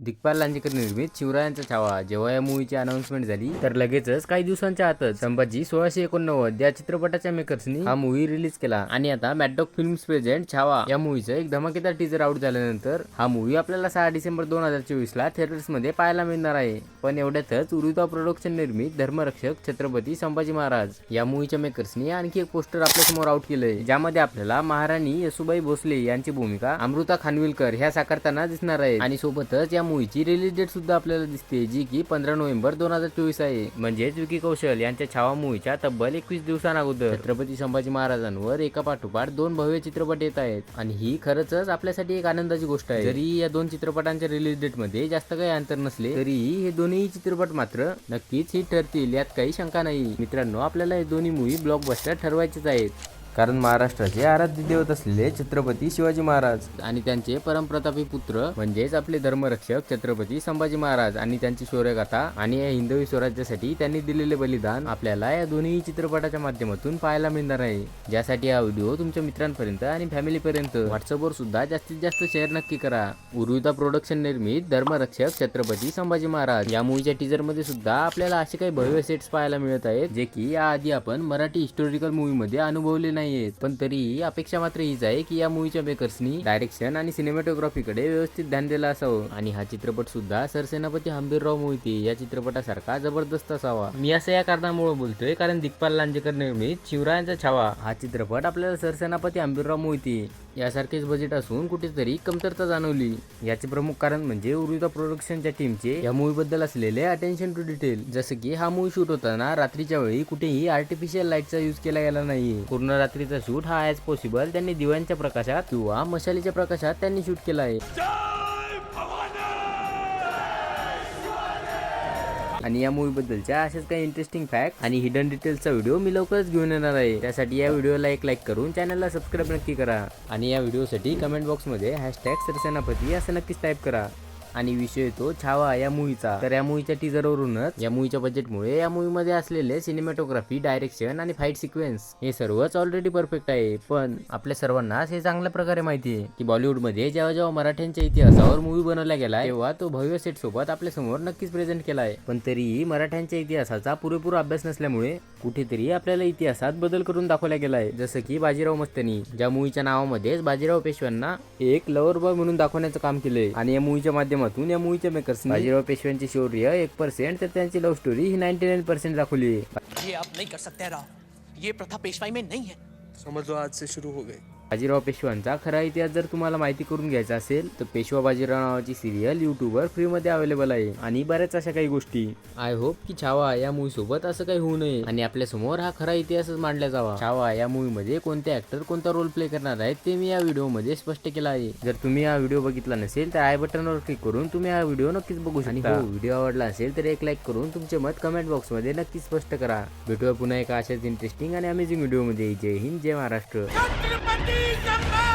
दिग्पाल लांजेकर निर्मित शिवरायांचा छावा. जेव्हा या मूवीची अनाउन्समेंट झाली तर लगेचच काही दिवसांच्या आतच संभाजी सोळाशे एकोणनव्वद या चित्रपटाच्या मेकर्सनी हा मूवी रिलीज केला. आणि आता मॅडॉक फिल्म्स प्रेझेंट छावा. या मूवीचं एक धमाकेदार टीजर आउट झाल्यानंतर हा मूवी आपल्याला सहा डिसेंबर दोन हजार चोवीस ला थिएटर्समध्ये पाहायला मिळणार आहे. पण एवढ्यातच उरुता प्रोडक्शन निर्मित धर्मरक्षक छत्रपती संभाजी महाराज या मूवीच्या मेकर्सनी आणखी एक पोस्टर आपल्यासमोर आउट केलंय. ज्यामध्ये आपल्याला महाराणी येसुबाई भोसले यांची भूमिका अमृता खानविलकर ह्या साकारताना दिसणार आहे आणि सोबतच या मूवीची रिलीज डेट सुद्धा आपल्याला दिसते जी की पंधरा नोव्हेंबर दोन हजार चोवीस आहे. म्हणजेच विकी कौशल यांच्या छावा मूवीच्या तब्बल एकवीस दिवसांअगोदर छत्रपती संभाजी महाराजांवर एका पाठोपाठ दोन भव्य चित्रपट येत आहेत. आणि ही खरंच आपल्यासाठी एक आनंदाची गोष्ट आहे. जरी या दोन चित्रपटांच्या रिलीज डेटमध्ये जास्त काही अंतर नसले तरीही हे दोन्ही चित्रपट मात्र नक्कीच हिट ठरतील यात काही शंका नाही. मित्रांनो आपल्याला हे दोन्ही मूवी ब्लॉकबस्टर ठरवायचेच आहेत. कारण महाराष्ट्राचे आराध्य दैवत असलेले छत्रपती शिवाजी महाराज. आणि त्यांचे परमप्रतापी पुत्र म्हणजेच आपले धर्मरक्षक छत्रपती संभाजी महाराज आणि त्यांची शौर्यगाथा आणि या हिंदवी स्वराज्यासाठी त्यांनी दिलेले बलिदान आपल्याला या दोन्ही चित्रपटाच्या माध्यमातून पाहायला मिळणार आहे. ज्यासाठी हा व्हिडिओ तुमच्या मित्रांपर्यंत आणि फॅमिलीपर्यंत व्हॉट्सअपवर सुद्धा जास्तीत जास्त शेअर नक्की करा. उर्विता प्रोडक्शन निर्मित धर्मरक्षक छत्रपती संभाजी महाराज. या मूवीच्या टीजरमध्ये सुद्धा आपल्याला असे काही भव्य सेट्स पाहायला मिळत आहेत जे की याआधी आपण मराठी हिस्टोरिकल मूवी मध्ये नाहीयेत. पण तरीही अपेक्षा मात्र हीच आहे की या मूवीच्या मेकर्सनी डायरेक्शन आणि सिनेमॅटोग्राफीकडे व्यवस्थित ध्यान दिलं असावं. आणि हा चित्रपट सुद्धा सरसेनापती हंबीरराव मोहिते या चित्रपटासारखा जबरदस्त असावा. मी असं या कारणामुळे बोलतोय कारण दिग्पाल लांजेकर निर्मित शिवरायांचा छावा. हा चित्रपट आपल्याला सरसेनापती हंबीरराव मोहिते यासारखेच बजेट असून कुठेतरी कमतरता जाणवली. याचे प्रमुख कारण म्हणजे उर्विता प्रोडक्शनच्या टीमचे या मूवी बद्दल असलेले अटेन्शन टू डिटेल जसं की हा मूवी शूट होताना रात्रीच्या वेळी कुठेही आर्टिफिशियल लाईटचा यूज केला गेला नाही पूर्ण रात्रीचा शूट हा ॲज पॉसिबल त्यांनी दिव्यांच्या प्रकाशात किंवा मशालीच्या प्रकाशात त्यांनी शूट केला आहे. आणि या मूवी बद्दलच्या असेच काही इंटरेस्टिंग फॅक्ट आणि हिडन डिटेल्सचा व्हिडिओ मी लवकरच घेऊन येणार आहे. त्यासाठी या व्हिडिओला एक लाईक करून चॅनलला सबस्क्राईब नक्की करा. आणि या व्हिडिओसाठी कमेंट बॉक्समध्ये हॅशटॅग सरसेनापती असं नक्कीच टाईप करा. आणि विषय येतो छावा या मूवीचा. तर या मूवीच्या टीजरवरूनच या मूवीच्या बजेटमुळे या मूवीमध्ये असलेले सिनेमॅटोग्राफी डायरेक्शन आणि फाईट सिक्वेन्स हे सर्वच ऑलरेडी परफेक्ट आहे. पण आपल्या सर्वांनाच हे चांगल्या प्रकारे माहिती आहे की बॉलिवूडमध्ये जेव्हा जेव्हा मराठ्यांच्या इतिहासावर मूवी बनवला गेला तेव्हा तो भव्य सेट सोबत आपल्यासमोर नक्कीच प्रेझेंट केला आहे पण तरीही मराठ्यांच्या इतिहासाचा पुरेपूर अभ्यास नसल्यामुळे कुठेतरी आपल्याला इतिहासात बदल करून दाखवला गेला आहे जसं की बाजीराव मस्तनी ज्या मूवीच्या नावामध्येच बाजीराव पेशव्यांना एक लवर बॉय म्हणून दाखवण्याचं काम केलंय. आणि या मूवीच्या माध्यमातून या मूवीच्या मेकर्स बाजीराव पेशव्यांचे शौर्य एक पर्सेंट तर त्यांची लव्ह स्टोरी ही नाईन्टी नाईन पर्सेंट दाखवली. ये आप नहीं कर सकते राव. ये प्रथा पेशवाई में नहीं है. समझ लो आज से शुरू हो गई. बाजीराव पेशवांचा. खरा इतिहास जर तुम्हाला माहिती करून घ्यायचा असेल तर पेशवा बाजीराव नावाची सिरियल युट्यूबवर फ्रीमध्ये अवेलेबल आहे. आणि बऱ्याच अशा काही गोष्टी. आय होप की छावा या मूवी सोबत असं काही होऊ नये. आणि आपल्यासमोर हा खरा इतिहासच मांडला जावा. छावा या मूवी मध्ये कोणते ऍक्टर कोणता रोल प्ले करणार आहेत ते मी या व्हिडिओमध्ये स्पष्ट केलं आहे. जर तुम्ही हा व्हिडिओ बघितला नसेल तर आय बटनवर क्लिक करून तुम्ही हा व्हिडिओ नक्कीच बघू शकता. व्हिडिओ आवडला असेल तर एक लाईक करून तुमचे मत कमेंट बॉक्समध्ये नक्की स्पष्ट करा. भेटूया पुन्हा एका अशाच इंटरेस्टिंग आणि अमेझिंग व्हिडिओमध्ये. जय हिंद जय महाराष्ट्र. छत्रपति संभाजी महाराज